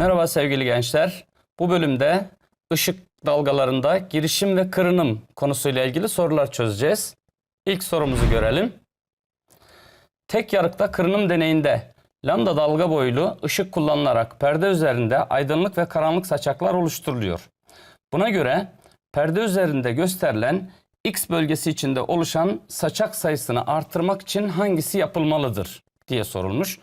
Merhaba sevgili gençler. Bu bölümde ışık dalgalarında girişim ve kırınım konusuyla ilgili sorular çözeceğiz. İlk sorumuzu görelim. Tek yarıkta kırınım deneyinde lambda dalga boylu ışık kullanılarak perde üzerinde aydınlık ve karanlık saçaklar oluşturuluyor. Buna göre perde üzerinde gösterilen X bölgesi içinde oluşan saçak sayısını artırmak için hangisi yapılmalıdır diye sorulmuş.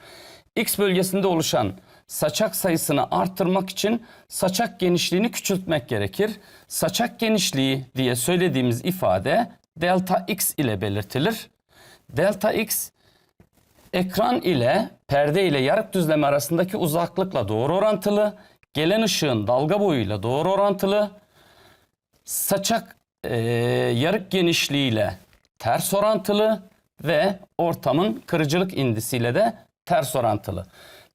X bölgesinde oluşan saçak sayısını artırmak için saçak genişliğini küçültmek gerekir. Saçak genişliği diye söylediğimiz ifade delta x ile belirtilir. Delta x ekran ile perde ile yarık düzlemi arasındaki uzaklıkla doğru orantılı, gelen ışığın dalga boyuyla doğru orantılı, saçak eee, yarık genişliğiyle ters orantılı ve ortamın kırıcılık indisiyle de ters orantılı.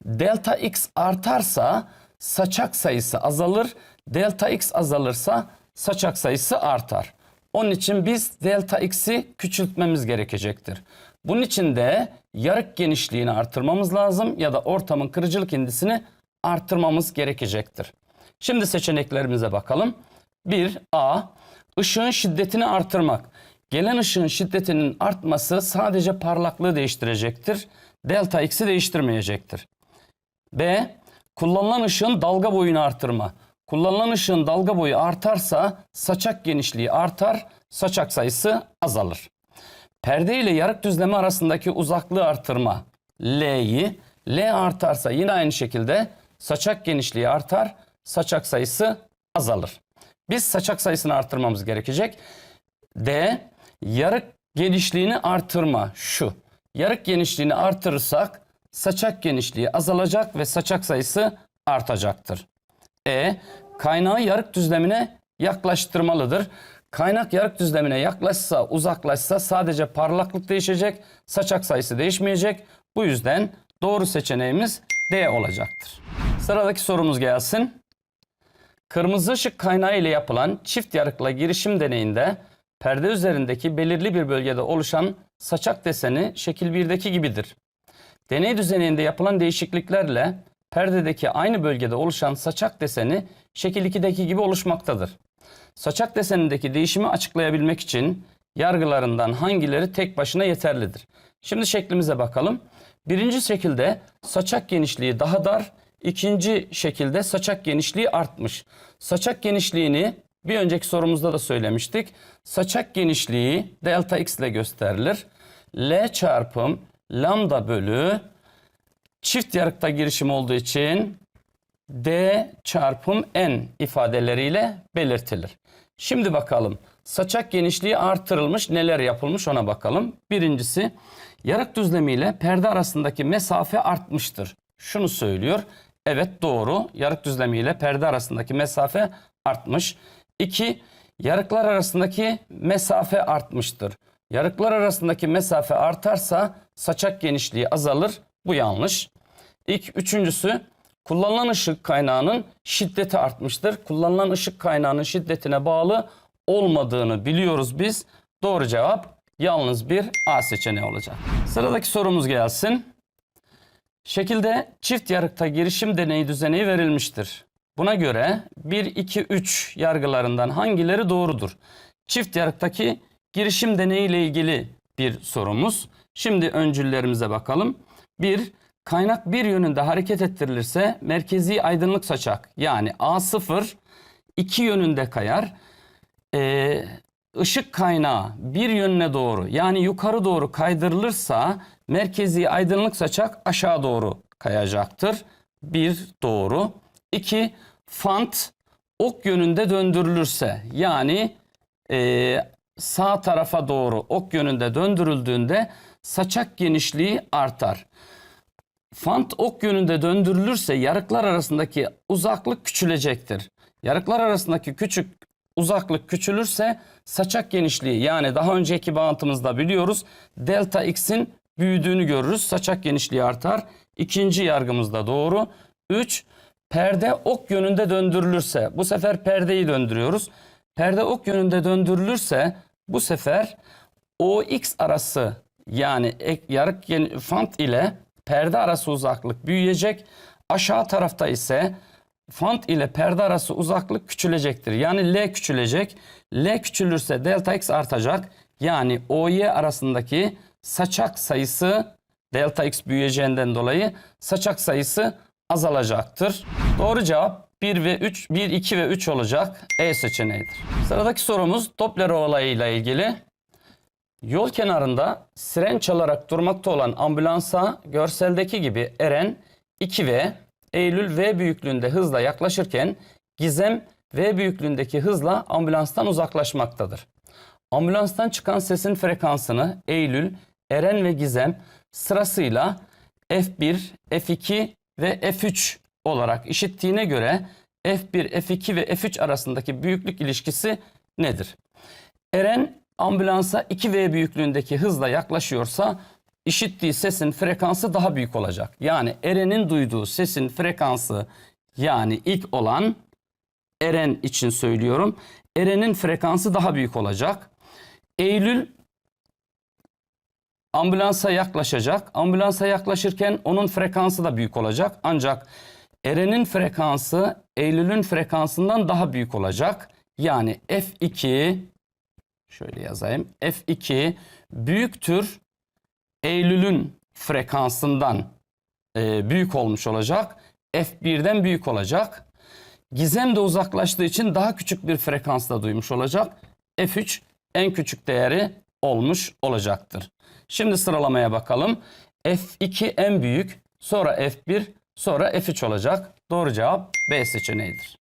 Delta x artarsa saçak sayısı azalır, delta x azalırsa saçak sayısı artar. Onun için biz delta x'i küçültmemiz gerekecektir. Bunun için de yarık genişliğini artırmamız lazım ya da ortamın kırıcılık indisini artırmamız gerekecektir. Şimdi seçeneklerimize bakalım. 1. A. Işığın şiddetini artırmak. Gelen ışığın şiddetinin artması sadece parlaklığı değiştirecektir. Delta x'i değiştirmeyecektir. B. Kullanılan ışığın dalga boyunu artırma. Kullanılan ışığın dalga boyu artarsa saçak genişliği artar, saçak sayısı azalır. Perde ile yarık düzlemi arasındaki uzaklığı artırma. L'yi. L artarsa yine aynı şekilde saçak genişliği artar, saçak sayısı azalır. Biz saçak sayısını artırmamız gerekecek. D. Yarık genişliğini artırma. Şu. Yarık genişliğini artırırsak saçak genişliği azalacak ve saçak sayısı artacaktır. E. Kaynağı yarık düzlemine yaklaştırmalıdır. Kaynak yarık düzlemine yaklaşsa, uzaklaşsa sadece parlaklık değişecek, saçak sayısı değişmeyecek. Bu yüzden doğru seçeneğimiz D olacaktır. Sıradaki sorumuz gelsin. Kırmızı ışık kaynağı ile yapılan çift yarıkla girişim deneyinde perde üzerindeki belirli bir bölgede oluşan saçak deseni şekil 1'deki gibidir. Deney düzeninde yapılan değişikliklerle perdedeki aynı bölgede oluşan saçak deseni şekil 2'deki gibi oluşmaktadır. Saçak desenindeki değişimi açıklayabilmek için yargılarından hangileri tek başına yeterlidir? Şimdi şeklimize bakalım. Birinci şekilde saçak genişliği daha dar, ikinci şekilde saçak genişliği artmış. Saçak genişliğini bir önceki sorumuzda da söylemiştik. Saçak genişliği delta x ile gösterilir. L çarpım lambda bölü çift yarıkta girişim olduğu için D çarpım N ifadeleriyle belirtilir. Şimdi bakalım saçak genişliği artırılmış neler yapılmış ona bakalım. Birincisi yarık düzlemiyle perde arasındaki mesafe artmıştır. Şunu söylüyor. Evet doğru yarık düzlemiyle perde arasındaki mesafe artmış. İki yarıklar arasındaki mesafe artmıştır. Yarıklar arasındaki mesafe artarsa saçak genişliği azalır. Bu yanlış. İlk üçüncüsü kullanılan ışık kaynağının şiddeti artmıştır. Kullanılan ışık kaynağının şiddetine bağlı olmadığını biliyoruz biz. Doğru cevap yalnız bir A seçeneği olacak. Sıradaki sorumuz gelsin. Şekilde çift yarıkta girişim deneyi düzeneği verilmiştir. Buna göre 1, 2, 3 yargılarından hangileri doğrudur? Çift yarıktaki girişim deneyi ile ilgili bir sorumuz. Şimdi öncüllerimize bakalım. 1. Kaynak bir yönünde hareket ettirilirse merkezi aydınlık saçak yani A0 iki yönünde kayar. Ee, ışık kaynağı bir yönüne doğru yani yukarı doğru kaydırılırsa merkezi aydınlık saçak aşağı doğru kayacaktır. Bir doğru. İki fant ok yönünde döndürülürse yani e, sağ tarafa doğru ok yönünde döndürüldüğünde saçak genişliği artar. Fant ok yönünde döndürülürse yarıklar arasındaki uzaklık küçülecektir. Yarıklar arasındaki küçük uzaklık küçülürse saçak genişliği yani daha önceki bağıntımızda biliyoruz delta x'in büyüdüğünü görürüz. Saçak genişliği artar. İkinci yargımız da doğru. 3. Perde ok yönünde döndürülürse bu sefer perdeyi döndürüyoruz. Perde ok yönünde döndürülürse bu sefer OX arası yani yarık fant ile perde arası uzaklık büyüyecek. Aşağı tarafta ise fant ile perde arası uzaklık küçülecektir. Yani L küçülecek. L küçülürse delta x artacak. Yani OY arasındaki saçak sayısı delta x büyüyeceğinden dolayı saçak sayısı azalacaktır. Doğru cevap 1 ve 3, 1, 2 ve 3 olacak. E seçeneğidir. Sıradaki sorumuz Doppler olayıyla ilgili. Yol kenarında siren çalarak durmakta olan ambulansa görseldeki gibi Eren 2V, Eylül V büyüklüğünde hızla yaklaşırken Gizem V büyüklüğündeki hızla ambulanstan uzaklaşmaktadır. Ambulanstan çıkan sesin frekansını Eylül, Eren ve Gizem sırasıyla F1, F2 ve F3 olarak işittiğine göre F1, F2 ve F3 arasındaki büyüklük ilişkisi nedir? Eren ambulansa 2V büyüklüğündeki hızla yaklaşıyorsa işittiği sesin frekansı daha büyük olacak. Yani Eren'in duyduğu sesin frekansı yani ilk olan Eren için söylüyorum. Eren'in frekansı daha büyük olacak. Eylül ambulansa yaklaşacak. Ambulansa yaklaşırken onun frekansı da büyük olacak. Ancak Eren'in frekansı Eylül'ün frekansından daha büyük olacak. Yani F2 şöyle yazayım. F2 büyüktür Eylül'ün frekansından e, büyük olmuş olacak. F1'den büyük olacak. Gizem de uzaklaştığı için daha küçük bir frekansla duymuş olacak. F3 en küçük değeri olmuş olacaktır. Şimdi sıralamaya bakalım. F2 en büyük, sonra F1, sonra F3 olacak. Doğru cevap B seçeneğidir.